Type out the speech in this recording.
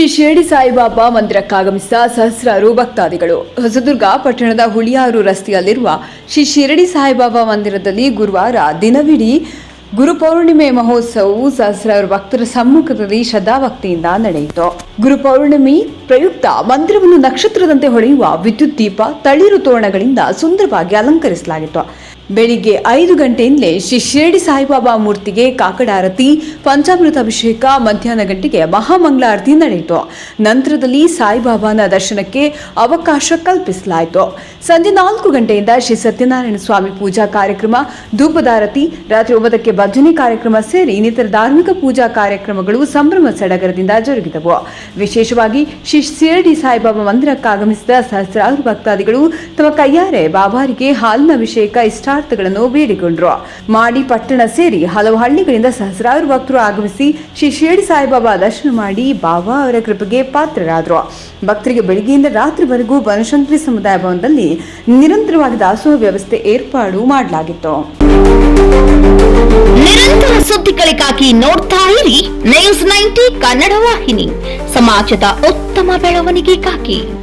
ಶ್ರೀ ಶಿರಡಿ ಸಾಯಿಬಾಬಾ ಮಂದಿರಕ್ಕಾಗಮಿಸಿದ ಸಹಸ್ರಾರು ಭಕ್ತಾದಿಗಳು. ಹೊಸದುರ್ಗ ಪಟ್ಟಣದ ಹುಳಿಯಾರು ರಸ್ತೆಯಲ್ಲಿರುವ ಶ್ರೀ ಶಿರಡಿ ಸಾಯಿಬಾಬಾ ಮಂದಿರದಲ್ಲಿ ಗುರುವಾರ ದಿನವಿಡೀ ಗುರುಪೌರ್ಣಿಮೆ ಮಹೋತ್ಸವವು ಸಹಸ್ರಾರು ಭಕ್ತರ ಸಮ್ಮುಖದಲ್ಲಿ ಶ್ರದ್ಧಾಭಕ್ತಿಯಿಂದ ನಡೆಯಿತು. ಗುರುಪೌರ್ಣಿಮೆ ಪ್ರಯುಕ್ತ ಮಂದಿರವನ್ನು ನಕ್ಷತ್ರದಂತೆ ಹೊಳೆಯುವ ವಿದ್ಯುತ್ ದೀಪ, ತಳಿರು ತೋರಣಗಳಿಂದ ಸುಂದರವಾಗಿ ಅಲಂಕರಿಸಲಾಗಿತ್ತು. ಬೆಳಿಗ್ಗೆ ಐದು ಗಂಟೆಯಿಂದಲೇ ಶ್ರೀ ಶಿರಡಿ ಸಾಯಿಬಾಬಾ ಮೂರ್ತಿಗೆ ಕಾಕಡಾರತಿ, ಪಂಚಾಮೃತ ಅಭಿಷೇಕ, ಮಧ್ಯಾಹ್ನ ಗಂಟೆಗೆ ಮಹಾಮಂಗಳಾರತಿ ನಡೆಯಿತು. ನಂತರದಲ್ಲಿ ಸಾಯಿಬಾಬಾನ ದರ್ಶನಕ್ಕೆ ಅವಕಾಶ ಕಲ್ಪಿಸಲಾಯಿತು. ಸಂಜೆ ನಾಲ್ಕು ಗಂಟೆಯಿಂದ ಶ್ರೀ ಸತ್ಯನಾರಾಯಣ ಸ್ವಾಮಿ ಪೂಜಾ ಕಾರ್ಯಕ್ರಮ ಧೂಪದಾರತಿ ರಾತ್ರಿ ಒಂಬತ್ತಕ್ಕೆ ಭಜನೆ ಕಾರ್ಯಕ್ರಮ ಸೇರಿ ಇನ್ನಿತರ ಧಾರ್ಮಿಕ ಪೂಜಾ ಕಾರ್ಯಕ್ರಮಗಳು ಸಂಭ್ರಮ ಸಡಗರದಿಂದ ಜರುಗಿದವು. ವಿಶೇಷವಾಗಿ ಶ್ರೀ ಶಿರಡಿ ಸಾಯಿಬಾಬಾ ಮಂದಿರಕ್ಕಾಗಮಿಸಿದ ಸಹಸ್ರಾರು ಭಕ್ತಾದಿಗಳು ತಮ್ಮ ಕೈಯಾರೆ ಬಾಬಾರಿಗೆ ಹಾಲಿನ ಅಭಿಷೇಕ, ಇಷ್ಟಾರ್ಥಗಳನ್ನು ಬೇಡಿಕೊಂಡರು. ಮಾಡಿ ಪಟ್ಟಣ ಸೇರಿ ಹಲವು ಹಳ್ಳಿಗಳಿಂದ ಸಹಸ್ರಾರು ಭಕ್ತರು ಆಗಮಿಸಿ ಶ್ರೀ ಶಿರಡಿ ಸಾಯಿಬಾಬಾ ದರ್ಶನ ಮಾಡಿ ಬಾಬಾ ಅವರ ಕೃಪೆಗೆ ಪಾತ್ರರಾದರು. ಭಕ್ತರಿಗೆ ಬೆಳಗ್ಗೆಯಿಂದ ರಾತ್ರಿವರೆಗೂ ಬನಶಂಕರಿ ಸಮುದಾಯ ಭವನದಲ್ಲಿ ನಿರಂತರವಾಗಿ ದಾಸೋಹ ವ್ಯವಸ್ಥೆ ಏರ್ಪಾಡು ಮಾಡಲಾಗಿತ್ತು. ನಿರಂತರ ಸುದ್ದಿಗಳಿಗಾಗಿ ನೋಡ್ತಾ ಇರಿ ನ್ಯೂಸ್ ನೈಂಟಿ ಕನ್ನಡ ವಾಹಿನಿ. ಸಮಾಜದ ಉತ್ತಮ ಬೆಳವಣಿಗೆಗಾಗಿ.